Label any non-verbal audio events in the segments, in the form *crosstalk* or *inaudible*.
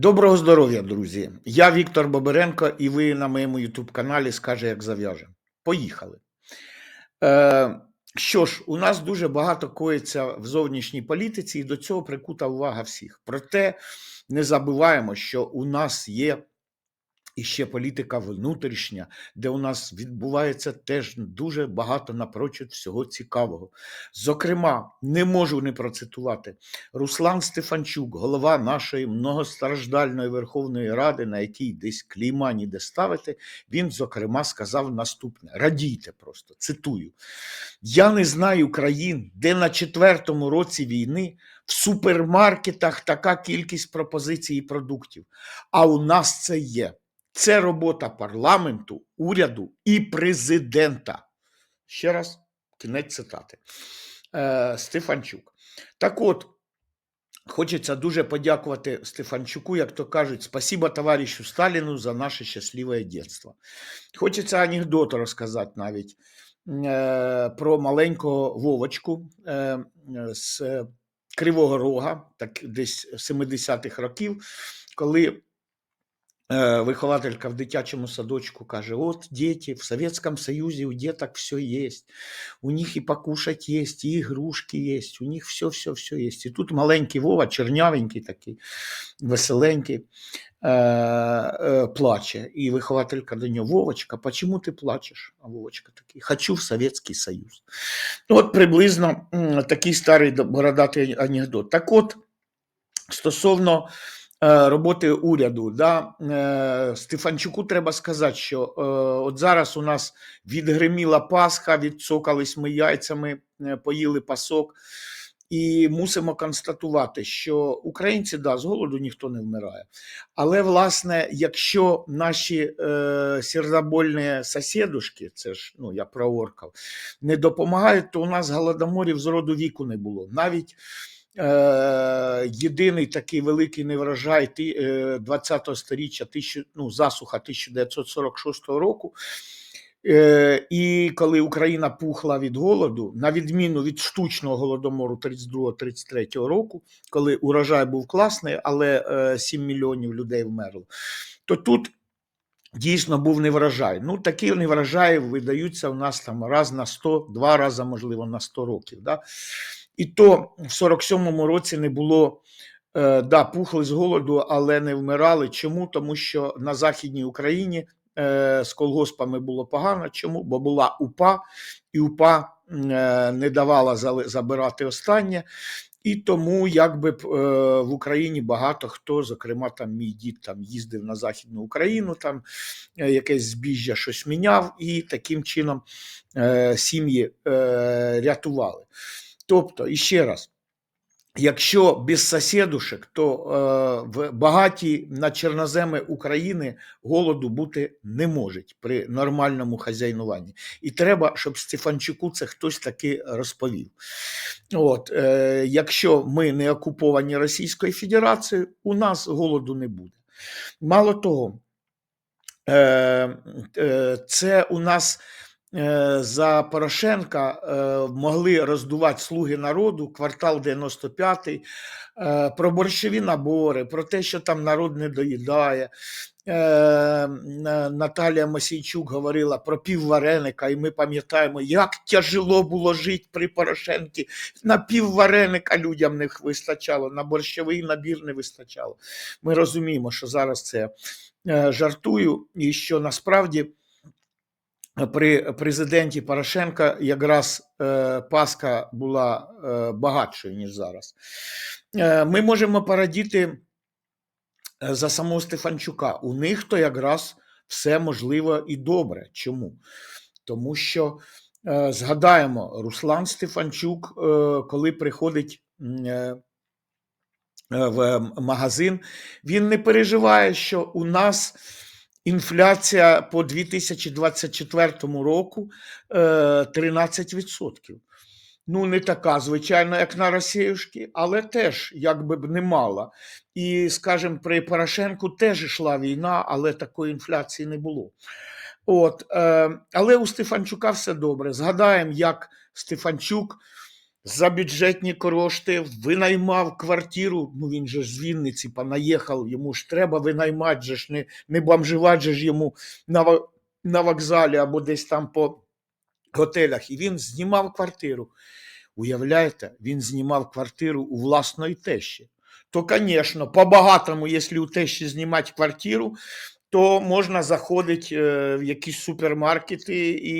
Доброго здоров'я, друзі! Я Віктор Боберенко, і ви на моєму YouTube каналі Скаже, як зав'яже. Поїхали. Е, що ж, у нас дуже багато коїться в зовнішній політиці, і до цього прикута увага всіх. Проте не забуваємо, що у нас є і ще політика внутрішня, де у нас відбувається теж дуже багато напрочуд всього цікавого. Зокрема, не можу не процитувати Руслан Стефанчук, голова нашої многостраждальної Верховної Ради, на якій десь клейма ніде ставити, він, зокрема, сказав наступне: радійте просто, цитую. Я не знаю країн, де на четвертому році війни в супермаркетах така кількість пропозицій і продуктів. А у нас це є. Це робота парламенту, уряду і президента. Ще раз, кінець цитати. Е, Стефанчук. Так от, хочеться дуже подякувати Стефанчуку, як то кажуть, спасибо товаришу Сталіну за наше щасливе дитинство. Хочеться анекдот розказати навіть е, про маленького Вовочку е, з Кривого Рога, так десь 70-х років, коли вихователька в дитячому садочку каже: от діти, в Советском Союзі у діток все є, у них і покушать є, і ігрушки є, у них все-все-все є. І тут маленький Вова, чернявенький такий, веселенький, е, е, плаче. І вихователька до нього, Вовочка, почему ти плачеш? А Вовочка такий, хочу в Советский Союз. От приблизно такий старий бородатий анекдот. Так от, стосовно Е, роботи уряду. Да? Е, Стефанчуку треба сказати, що е, от зараз у нас відгриміла Пасха, відцокались ми яйцями, поїли пасок. І мусимо констатувати, що українці да, з голоду ніхто не вмирає. Але, власне, якщо наші е, сердобольні сусідушки, це ж ну я про орків, не допомагають, то у нас голодоморів з роду віку не було. Навіть Е, єдиний такий великий неврожай 20-го сторіччя, ну, засуха 1946 року. Е, і коли Україна пухла від голоду, на відміну від штучного голодомору 32-33 року, коли урожай був класний, але 7 мільйонів людей вмерло, то тут дійсно був неврожай. Ну, такі неврожаї видаються у нас там раз на 100, два рази, можливо, на 100 років. Да? І то в 47-му році не було, е, да, пухли з голоду, але не вмирали. Чому? Тому що на Західній Україні е, з колгоспами було погано. Чому? Бо була УПА, і УПА е, не давала забирати останнє. І тому якби в Україні багато хто, зокрема, там мій дід там їздив на Західну Україну, там якесь збіжжя щось міняв, і таким чином сім'ї рятували. Тобто, іще раз, якщо без сусідушек, то е, в багаті на чорноземи України голоду бути не може при нормальному хазяйнуванні. І треба, щоб Стефанчуку це хтось таки розповів. От, е, Якщо ми не окуповані Російською Федерацією, у нас голоду не буде. Мало того, е, е, це у нас. Е, за Порошенка е, могли роздувати слуги народу, квартал 95-й, е, про борщові набори, про те, що там народ не доїдає. Наталія Масійчук говорила про піввареника, і ми пам'ятаємо, як тяжело було жити при Порошенкі. На піввареника людям не вистачало, на борщовий набір не вистачало. Ми розуміємо, що зараз це жартую, і що насправді при президенті Порошенка якраз е, Паска була е, багатшою, ніж зараз. Е, ми можемо порадіти за самого Стефанчука. У них то якраз все можливо і добре. Чому? Тому що згадаємо, Руслан Стефанчук, коли приходить в магазин, він не переживає, що у нас. Інфляція по 2024 року 13%. Е, ну, не така, звичайно, як на Росіюшки, але теж якби б немало. І, скажімо, при Порошенку теж йшла війна, але такої інфляції не було. От, е, Але у Стефанчука все добре. Згадаємо, як Стефанчук за бюджетні кошти винаймав квартиру. Ну він же ж з Вінниці понаїхав, йому ж треба винаймати, же ж не, не бомжувати же ж йому на, на вокзалі або десь там по готелях. І він знімав квартиру. Уявляєте, він знімав квартиру у власної тещі. То, звісно, по-багатому, якщо у тещі знімати квартиру, то можна заходити е, в якісь супермаркети і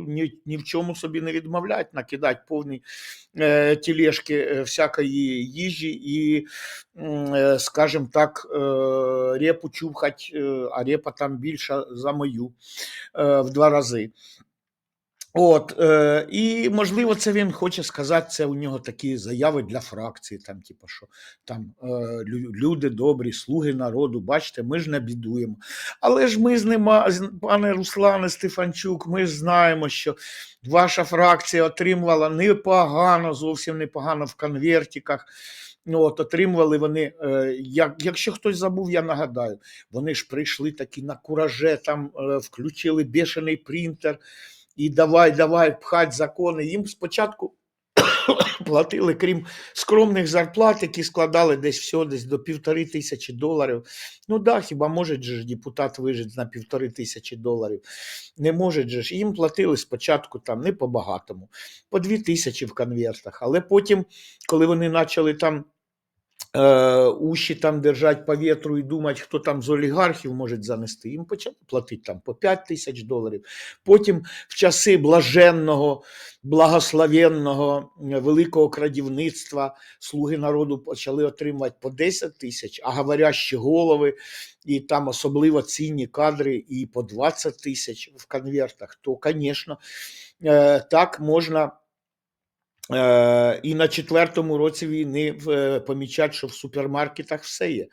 ні, ні в чому собі не відмовляти, накидати повні е, тілешки е, всякої їжі і, скажімо так, репу чухать, е, а репа там більша за мою в два рази. От, е, і можливо, це він хоче сказати, це у нього такі заяви для фракції, там, типу, що там е, люди добрі, слуги народу, бачите, ми ж не бідуємо. Але ж ми з нема, пане Руслане Стефанчук, ми ж знаємо, що ваша фракція отримувала непогано, зовсім непогано в конвертиках. Ну, от, отримували вони, е, як, якщо хтось забув, я нагадаю, вони ж прийшли такі на кураже, там е, включили бешений принтер, і давай, давай пхать закони. Їм спочатку *coughs* платили, крім скромних зарплат, які складали десь всього десь до півтори тисячі доларів. Ну да, хіба може ж депутат вижити на півтори тисячі доларів? Не може ж. Їм платили спочатку там не по-багатому, по дві тисячі в конвертах. Але потім, коли вони почали там. Е, уші там держать по вітру і думати, хто там з олігархів може занести. Їм почали платити там по 5 тисяч доларів. Потім в часи блаженного, благословенного великого крадівництва слуги народу почали отримувати по 10 тисяч, а говорящі голови, і там особливо цінні кадри, і по 20 тисяч в конвертах. То, звісно, е, так можна. Е, І на четвертому році війни е, помічають, що в супермаркетах все є.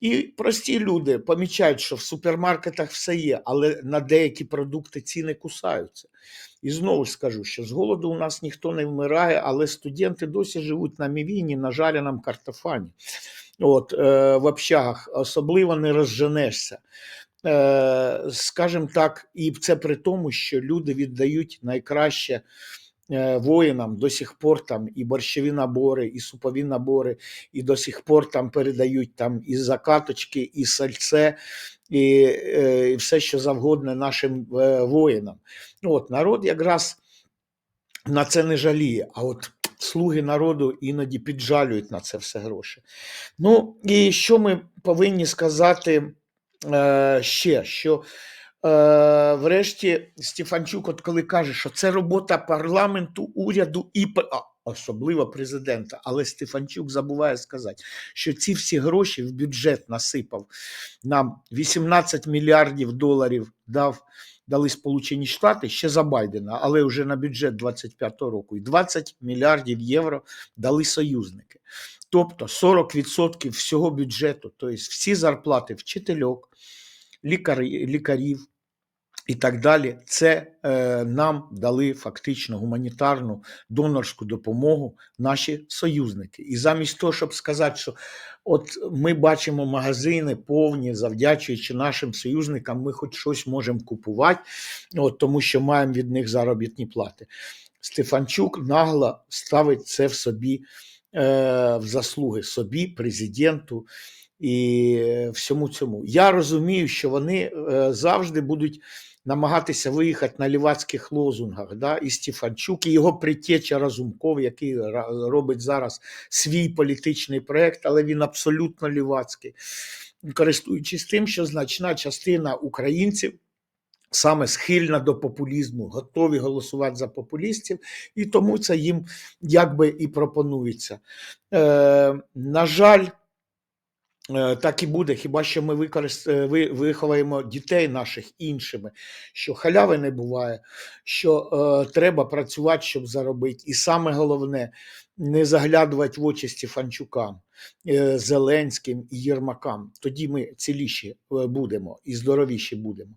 І прості люди помічають, що в супермаркетах все є, але на деякі продукти ціни кусаються. І знову ж скажу, що з голоду у нас ніхто не вмирає, але студенти досі живуть на мівіні, на жареному картофані. От, е, в общагах особливо не розженешся. Е, скажімо так, і це при тому, що люди віддають найкраще е, воїнам до сих пор там і борщові набори, і супові набори, і до сих пор там передають там і закаточки, і сальце, і, е, і все, що завгодно нашим е, воїнам. Ну, От народ якраз на це не жаліє. А от слуги народу іноді піджалюють на це все гроші. Ну і що ми повинні сказати е, ще? Що е, врешті Стефанчук, от коли каже, що це робота парламенту, уряду і особливо президента, але Стефанчук забуває сказати, що ці всі гроші в бюджет насипав нам 18 мільярдів доларів дав. Дали Сполучені Штати ще за Байдена, але вже на бюджет 25-го року, і 20 мільярдів євро дали союзники. Тобто 40% всього бюджету, тобто всі зарплати вчительок, лікарів і так далі, це е, нам дали фактично гуманітарну донорську допомогу наші союзники. І замість того, щоб сказати, що от ми бачимо магазини повні, завдячуючи нашим союзникам, ми хоч щось можемо купувати, от, тому що маємо від них заробітні плати. Стефанчук нагло ставить це в собі е, в заслуги собі, президенту і всьому цьому. Я розумію, що вони е, завжди будуть намагатися виїхати на лівацьких лозунгах. Да? І Стефанчук, і його притеча Разумков, який робить зараз свій політичний проект, але він абсолютно лівацький, користуючись тим, що значна частина українців. Саме схильна до популізму, готові голосувати за популістів, і тому це їм якби і пропонується. Е, на жаль, так і буде, хіба що ми використ... е, ви... виховаємо дітей наших іншими, що халяви не буває, що е, треба працювати, щоб заробити. І саме головне не заглядувати в очі Стефанчукам, е, Зеленським і Єрмакам. Тоді ми ціліші е, будемо і здоровіші будемо.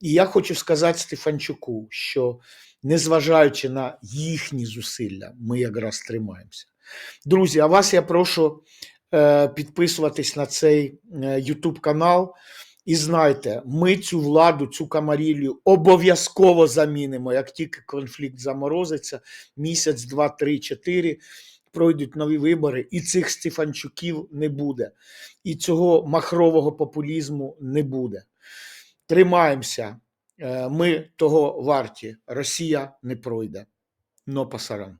І я хочу сказати Стефанчуку, що незважаючи на їхні зусилля, ми якраз тримаємося. Друзі, а вас я прошу е, підписуватись на цей YouTube канал, І знайте, ми цю владу, цю камарілію обов'язково замінимо, як тільки конфлікт заморозиться, місяць, два, три, чотири, пройдуть нові вибори, і цих Стефанчуків не буде, і цього махрового популізму не буде. Тримаємося, Е, ми того варті. Росія не пройде. Но пасаран.